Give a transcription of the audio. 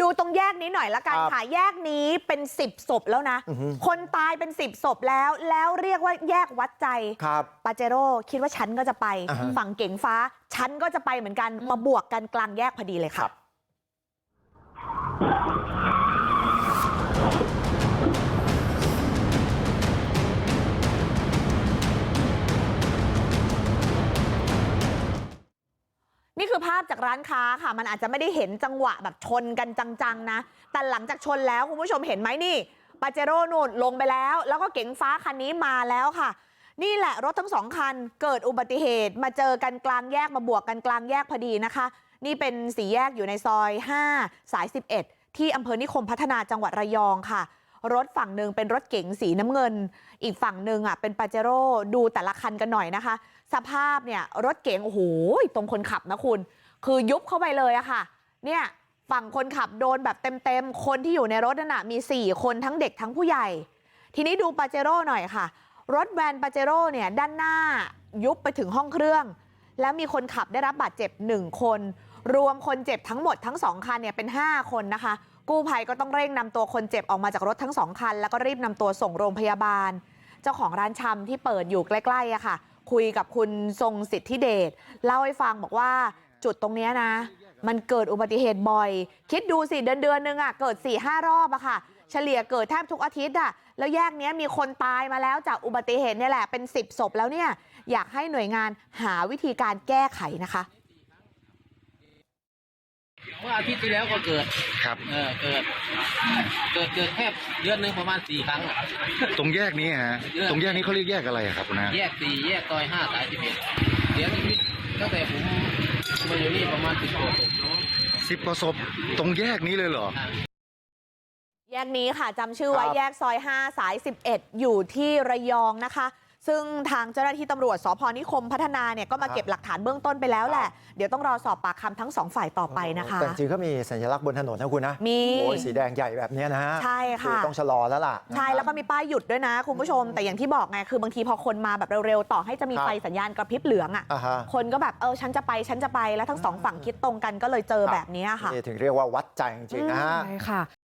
ดูตรงแยกนี้หน่อยละกันครับค่ะแยกนี้เป็นสิบศพแล้วนะอือฮึคนตายเป็นสิบศพแล้วแล้วเรียกว่าแยกวัดใจครับปาเจโร่คิดว่าฉันก็จะไปอ่าฮะฝั่งเก๋งฟ้าฉันก็จะไปเหมือนกันมาบวกกันกลางแยกพอดีเลยครัค่ะ นี่คือภาพจากร้านค้าค่ะมันอาจจะไม่ได้เห็นจังหวะแบบชนกันจังๆนะแต่หลังจากชนแล้วคุณผู้ชมเห็นไหมนี่ปาเจโร่นู่นลงไปแล้ว แล้วก็เก๋งฟ้าคันนี้มาแล้วค่ะ นี่แหละรถทั้งสองคันเกิดอุบัติเหตุมาเจอกันกลางแยกมาบวกกันกลางแยกพอดีนะคะ นี่เป็นสี่แยกอยู่ในซอย 5 สาย 11 ที่อำเภอนิคมพัฒนาจังหวัดระยองค่ะ รถฝั่งหนึ่งเป็นรถเก๋งสีน้ำเงินอีกฝั่งหนึ่งอะเป็นปาเจโร่ดูแต่ละคันกันหน่อยนะคะสภาพเนี่ยรถเก๋งโอ้โหตรงคนขับนะคุณคือยุบเข้าไปเลยอะค่ะเนี่ยฝั่งคนขับโดนแบบเต็มๆคนที่อยู่ในรถนั่นน่ะมี4คนทั้งเด็กทั้งผู้ใหญ่ทีนี้ดูปาเจโร่หน่อยค่ะรถแวนปาเจโร่เนี่ยด้านหน้ายุบไปถึงห้องเครื่องแล้วมีคนขับได้รับบาดเจ็บ1คนรวมคนเจ็บทั้งหมดทั้ง2คันเนี่ยเป็น5คนนะคะ กู้ภัยก็ต้องเร่งนำตัวคนเจ็บออกมาจากรถทั้งสองคันแล้วก็รีบนำตัวส่งโรงพยาบาล เจ้าของร้านชำที่เปิดอยู่ใกล้ๆอะค่ะ คุยกับคุณทรงสิทธิเดชเล่าให้ฟังบอกว่าจุดตรงนี้นะ มันเกิดอุบัติเหตุบ่อย คิดดูสิเดือนเดือนนึงอะเกิด4ี่ห้ารอบอะค่ะ เฉลี่ยเกิดแทบทุกอาทิตย์อะแล้วแยกนี้มีคนตายมาแล้วจากอุบัติเหตุเนี่ยแหละเป็น 10ศพแล้วเนี่ยอยากให้หน่วยงานหาวิธีการแก้ไขนะคะ เมื่ออาทิตย์ที่แล้วก็เกิด ครับ เออเกิด เกิดเกิดแค่เดือนหนึ่งประมาณสี่ครั้งอะ ตรงแยกนี้ฮะ เยอะ ตรงแยกนี้เขาเรียกแยกอะไรอะครับนะแยกสี่แยกซอยห้าสายสิบเอ็ดเสียชีวิตตั้งแต่ผมมาอยู่นี่ประมาณสิบกว่าศพเนาะสิบกว่าศพตรงแยกนี้เลยเหรอแยกนี้ค่ะจำชื่อไว้ครับ แยกซอย 5 สาย 11 อยู่ที่ระยองนะคะ ซึ่งทางเจ้าหน้าที่ตำรวจสพนิคมพัฒนาเนี่ยก็มาเก็บหลักฐานเบื้องต้นไปแล้วแหละเดี๋ยวต้องรอสอบปากคำทั้งสองฝ่ายต่อไปนะคะแต่จริงๆก็มีสัญลักษณ์บนถนนนะคุณนะมีโอ้ยสีแดงใหญ่แบบเนี้ยนะฮะใช่ค่ะอต้องชะลอแล้วล่ะใช่แล้วก็มีป้ายหยุดด้วยนะคุณผู้ชม แต่อย่างที่บอกไงคือบางทีพอคนมาแบบเร็วๆต่อให้จะมีครับไฟสัญญาณกระพริบเหลืองอะอ่าฮะคนก็แบบเออฉันจะไปฉันจะไปแล้วทั้งสองฝั่งคิดตรงกันก็เลยเจอแบบนี้ค่ะนี่ถึงเรียกว่าวัดใจจริงๆนะฮะใช่ค่ะ